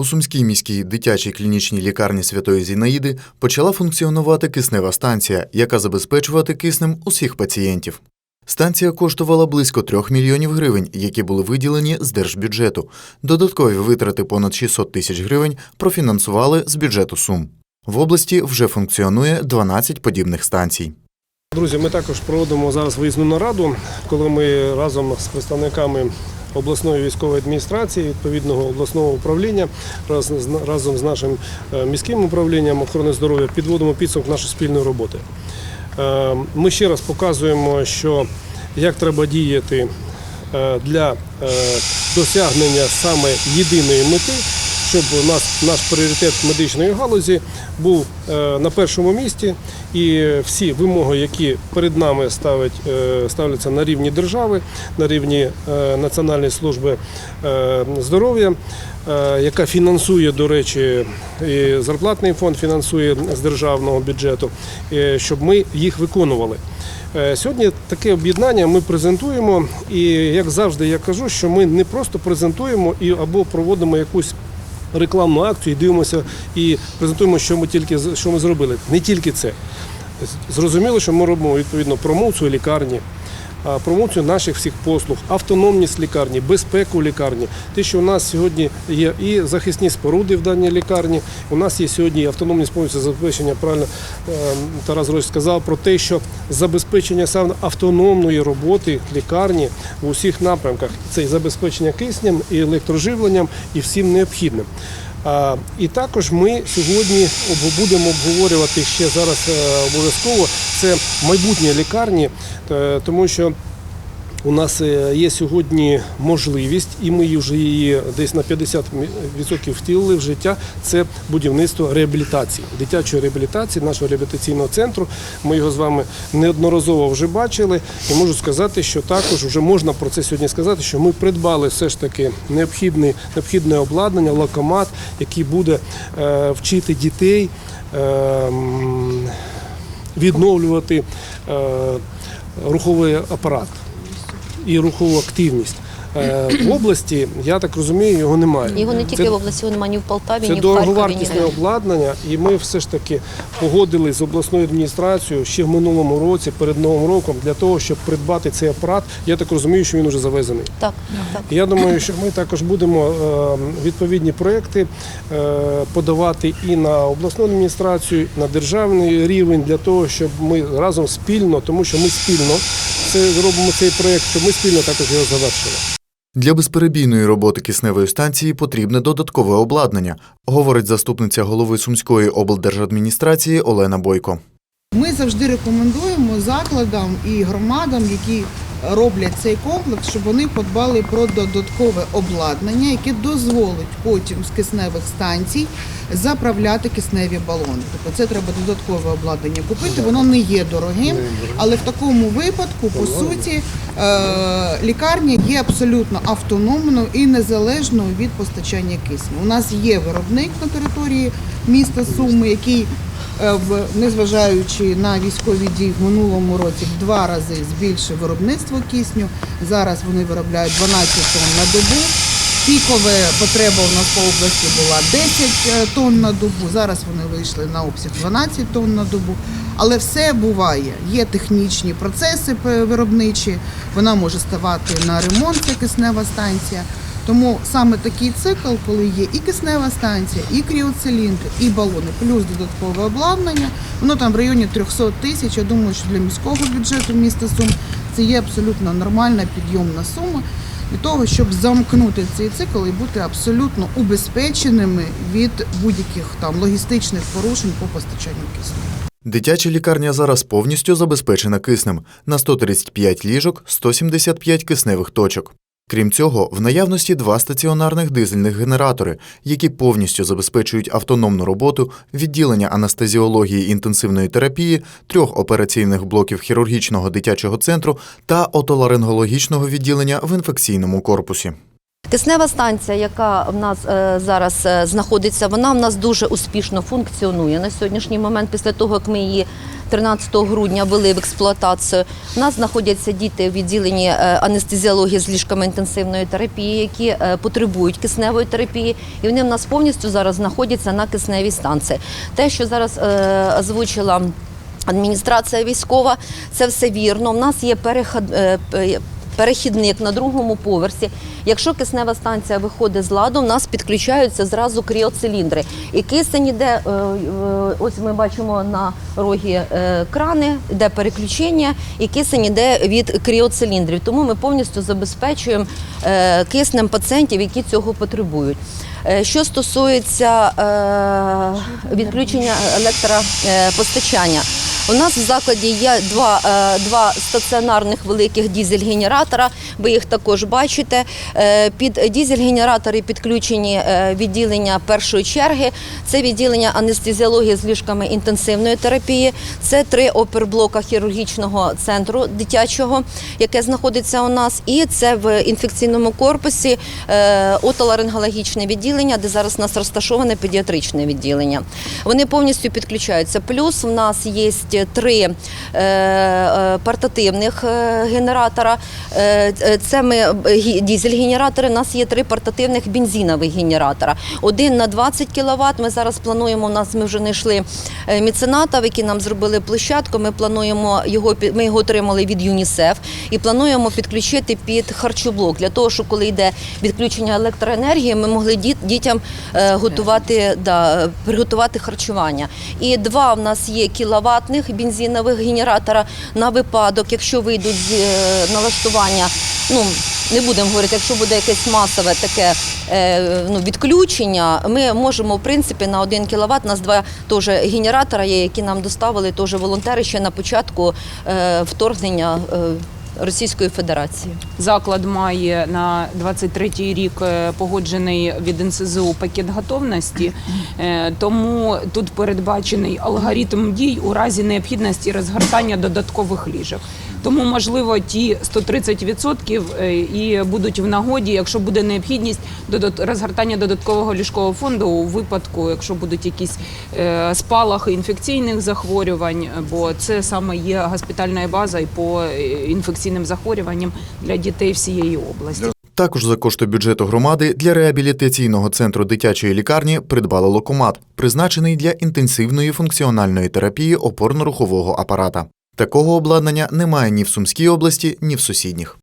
У Сумській міській дитячій клінічній лікарні Святої Зінаїди почала функціонувати киснева станція, яка забезпечувати киснем усіх пацієнтів. Станція коштувала близько 3 мільйонів гривень, які були виділені з держбюджету. Додаткові витрати понад 600 тисяч гривень профінансували з бюджету Сум. В області вже функціонує 12 подібних станцій. Друзі, ми також проводимо зараз виїзну нараду, коли ми разом з представниками обласної військової адміністрації, відповідного обласного управління, разом з нашим е, міським управлінням охорони здоров'я підводимо підсумок нашої спільної роботи. Е, Ми ще раз показуємо, що як треба діяти е, для досягнення саме єдиної мети, щоб у нас наш пріоритет медичної галузі був на першому місці, і всі вимоги, які перед нами ставить, е, ставляться на рівні держави, на рівні е, Національної служби е, здоров'я, яка фінансує, до речі, і зарплатний фонд фінансує з державного бюджету, щоб ми їх виконували. Сьогодні таке об'єднання ми презентуємо, і як завжди я кажу, що ми не просто презентуємо і або проводимо якусь рекламну акцію і дивимося і презентуємо, що ми тільки що ми зробили. Не тільки це. Зрозуміло, що ми робимо відповідно промоцію лікарні, а, промоцію наших всіх послуг, автономність лікарні, безпеку лікарні. Те, що у нас сьогодні є і захисні споруди в даній лікарні, у нас є сьогодні автономність повністю забезпечення. Правильно е, Тарас Григорович сказав про те, що забезпечення саме автономної роботи лікарні в усіх напрямках це і забезпечення киснем, і електроживленням, і всім необхідним. І також ми сьогодні будемо обговорювати ще зараз е, обов'язково це майбутнє лікарні, е, тому що у нас е, є сьогодні можливість, і ми вже її десь на 50% втілили в життя. Це будівництво реабілітації, дитячої реабілітації, нашого реабілітаційного центру. Ми його з вами неодноразово вже бачили. І можу сказати, що також вже можна про це сьогодні сказати, що ми придбали все ж таки необхідне, необхідне обладнання, локомат, який буде е, вчити дітей. е, Відновлювати е, руховий апарат і рухову активність. Е, В області, я так розумію, його немає. Його не тільки Це- в області, його немає ні в Полтаві, це ні в Харкові. дороговартісне обладнання, і ми все ж таки погодились з обласною адміністрацією ще в минулому році, перед новим роком, для того, щоб придбати цей апарат. Я так розумію, що він вже завезений. Так, так. Я думаю, що ми також будемо е, відповідні проекти е, подавати і на обласну адміністрацію, на державний рівень для того, щоб ми разом спільно, тому що ми спільно це робимо цей проект, щоб ми спільно також його завершили. Для безперебійної роботи кисневої станції потрібне додаткове обладнання, говорить заступниця голови Сумської облдержадміністрації Олена Бойко. Ми завжди рекомендуємо закладам і громадам, які роблять цей комплекс, щоб вони подбали про додаткове обладнання, яке дозволить потім з кисневих станцій заправляти кисневі балони. Тобто це треба додаткове обладнання купити. Воно не є дорогим, але в такому випадку, по суті, е, лікарня є абсолютно автономною і незалежною від постачання кисню. У нас є виробник на території міста Суми, який Е, в незважаючи на військові дії в минулому році в два рази збільшив виробництво кисню. Зараз вони виробляють 12 тонн на добу. Пікова потреба у нас по області була 10 тонн на добу. Зараз вони вийшли на обсяг 12 тонн на добу. Але все буває. Є технічні процеси виробничі. Вона може ставати на ремонт, ця киснева станція. Тому саме такий цикл, коли є і киснева станція, і кріоциліндри, і балони, плюс додаткове обладнання, воно там в районі 300 тисяч. Я думаю, що для міського бюджету міста Сум це є абсолютно нормальна підйомна сума для того, щоб замкнути цей цикл і бути абсолютно убезпеченими від будь-яких там логістичних порушень по постачанню кисню. Дитяча лікарня зараз повністю забезпечена киснем на 135 ліжок, 175 кисневих точок. Крім цього, в наявності два стаціонарних дизельних генератори, які повністю забезпечують автономну роботу відділення анестезіології інтенсивної терапії, трьох операційних блоків хірургічного дитячого центру та отоларингологічного відділення в інфекційному корпусі. Киснева станція, яка в нас е, зараз е, знаходиться, вона в нас дуже успішно функціонує на сьогоднішній момент. Після того, як ми її 13 грудня ввели в експлуатацію, у нас знаходяться діти в відділенні е, анестезіології з ліжками інтенсивної терапії, які потребують кисневої терапії, і вони в нас повністю зараз знаходяться на кисневій станції. Те, що зараз озвучила адміністрація військова, це все вірно. У нас є переход. Перехідник на другому поверсі. Якщо киснева станція виходить з ладу, у нас підключаються зразу кріоциліндри. І кисень іде, е, е, ось ми бачимо на рогі е, крани, де переключення, і кисень іде від кріоциліндрів. Тому ми повністю забезпечуємо киснем пацієнтів, які цього потребують. Що стосується відключення електропостачання, у нас в закладі є два, е, два стаціонарних великих дізель-генератора. Ви їх також бачите. Е, Під дізель-генератори підключені е, відділення першої черги. Це відділення анестезіології з ліжками інтенсивної терапії. Це три оперблока хірургічного центру дитячого, яке знаходиться у нас. І це в інфекційному корпусі отоларингологічне відділення, де зараз у нас розташоване педіатричне відділення. Вони повністю підключаються. Плюс в нас є три е, е, портативних е, генератора. Це ми дізель-генератори. У нас є три портативних бензинових генератора. Один на 20 кВт. Ми зараз плануємо. У нас ми вже знайшли мецената, які нам зробили площадку. Ми плануємо його ми його отримали від ЮНІСЕФ і плануємо підключити під харчоблок для того, щоб коли йде відключення електроенергії, ми могли дітям готувати да, приготувати харчування. І два в нас є кіловатних бензинових генератора на випадок, якщо вийдуть з е, налаштування. Ну не будемо говорити, якщо буде якесь масове таке е, ну, відключення, ми можемо в принципі на 1 кВт, у нас два теж генератора є, які нам доставили теж волонтери ще на початку е, вторгнення Російської Федерації. Заклад має на 23-й рік е, погоджений від НСЗУ пакет готовності, е, тому тут передбачений алгоритм дій у разі необхідності розгортання додаткових ліжок. Тому, можливо, ті 130% е, і будуть в нагоді, якщо буде необхідність розгортання додаткового ліжкового фонду у випадку, якщо будуть якісь е, спалахи інфекційних захворювань, бо це саме є госпітальна база і по е, інфекційним захворюванням для дітей всієї області. Також за кошти бюджету громади для реабілітаційного центру дитячої лікарні придбали локомат, призначений для інтенсивної функціональної терапії опорно-рухового апарата. Такого обладнання немає ні в Сумській області, ні в сусідніх.